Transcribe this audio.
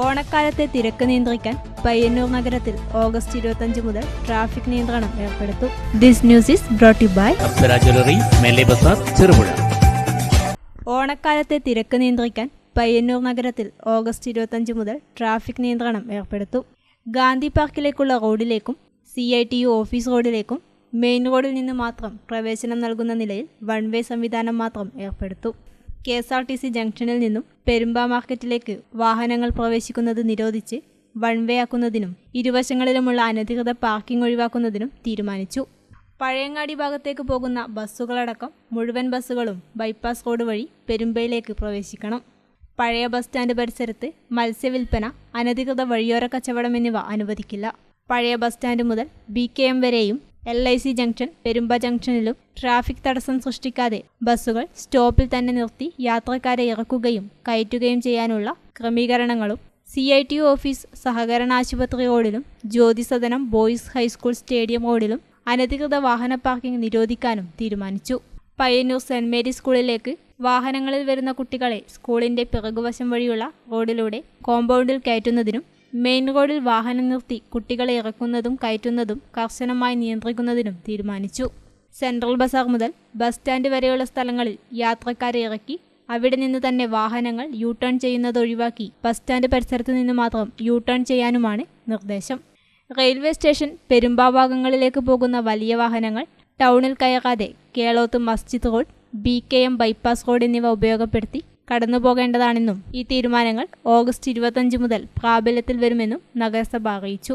ഓണക്കാലത്തെ തിരക്ക് നിയന്ത്രിക്കാൻ പയ്യന്നൂർ നഗരത്തിൽ ഓഗസ്റ്റ് ഇരുപത്തഞ്ച് മുതൽ ട്രാഫിക് നിയന്ത്രണം ഏർപ്പെടുത്തും. This news is brought by jewellery Cherupuzha. ഓണക്കാലത്തെ തിരക്ക് നിയന്ത്രിക്കാൻ പയ്യന്നൂർ നഗരത്തിൽ ഓഗസ്റ്റ് ഇരുപത്തഞ്ച് മുതൽ ട്രാഫിക് നിയന്ത്രണം ഏർപ്പെടുത്തും. ഗാന്ധി പാർക്കിലേക്കുള്ള റോഡിലേക്കും C I T U office റോഡിലേക്കും main റോഡിൽ നിന്ന് മാത്രം പ്രവേശനം നൽകുന്ന നിലയിൽ വൺ വേ സംവിധാനം മാത്രം ഏർപ്പെടുത്തും. K S R T C ജംഗ്ഷനിൽ നിന്നും പെരുമ്പ മാർക്കറ്റിലേക്ക് വാഹനങ്ങൾ പ്രവേശിക്കുന്നത് നിരോധിച്ച് വൺ വേ ആക്കുന്നതിനും ഇരുവശങ്ങളിലുമുള്ള അനധികൃത പാർക്കിംഗ് ഒഴിവാക്കുന്നതിനും തീരുമാനിച്ചു. പഴയങ്ങാടി ഭാഗത്തേക്ക് പോകുന്ന ബസ്സുകളടക്കം മുഴുവൻ ബസ്സുകളും ബൈപ്പാസ് റോഡ് വഴി പെരുമ്പയിലേക്ക് പ്രവേശിക്കണം. പഴയ ബസ് സ്റ്റാൻഡ് പരിസരത്ത് മത്സ്യവിൽപ്പന അനധികൃത വഴിയോര കച്ചവടം എന്നിവ അനുവദിക്കില്ല. പഴയ ബസ് സ്റ്റാൻഡ് മുതൽ ബി കെ എം വരെയും L I C junction Perumba ജംഗ്ഷനിലും traffic തടസ്സം സൃഷ്ടിക്കാതെ ബസ്സുകൾ സ്റ്റോപ്പിൽ തന്നെ നിർത്തി യാത്രക്കാരെ ഇറക്കുകയും കയറ്റുകയും ചെയ്യാനുള്ള ക്രമീകരണങ്ങളും സി ഐ ടി ഓഫീസ് സഹകരണ ആശുപത്രി റോഡിലും ജ്യോതിസദനം ബോയ്സ് ഹൈസ്കൂൾ സ്റ്റേഡിയം റോഡിലും അനധികൃത വാഹന പാർക്കിംഗ് നിരോധിക്കാനും തീരുമാനിച്ചു. പയ്യന്നൂർ സെന്റ് മേരി സ്കൂളിലേക്ക് വാഹനങ്ങളിൽ വരുന്ന കുട്ടികളെ സ്കൂളിന്റെ പിറകുവശം വഴിയുള്ള റോഡിലൂടെ കോമ്പൗണ്ടിൽ കയറ്റുന്നതിനും മെയിൻ റോഡിൽ വാഹനം നിർത്തി കുട്ടികളെ ഇറക്കുന്നതും കയറ്റുന്നതും കർശനമായി നിയന്ത്രിക്കുന്നതിനും തീരുമാനിച്ചു. സെൻട്രൽ ബസാർ മുതൽ ബസ് സ്റ്റാൻഡ് വരെയുള്ള സ്ഥലങ്ങളിൽ യാത്രക്കാരെ ഇറക്കി അവിടെ നിന്ന് തന്നെ വാഹനങ്ങൾ യു ടേൺ ചെയ്യുന്നത് ഒഴിവാക്കി ബസ് സ്റ്റാൻഡ് പരിസരത്ത് നിന്ന് മാത്രം യു ടേൺ ചെയ്യാനുമാണ് നിർദ്ദേശം. റെയിൽവേ സ്റ്റേഷൻ പെരുമ്പാഭാഗങ്ങളിലേക്ക് പോകുന്ന വലിയ വാഹനങ്ങൾ ടൗണിൽ കയറാതെ കേളോത്ത് മസ്ജിദ് road B K M bypass road എന്നിവ ഉപയോഗപ്പെടുത്തി കടന്നു പോകേണ്ടതാണെന്നും ഈ തീരുമാനങ്ങൾ ഓഗസ്റ്റ് ഇരുപത്തഞ്ച് മുതൽ പ്രാബല്യത്തിൽ വരുമെന്നും നഗരസഭ അറിയിച്ചു.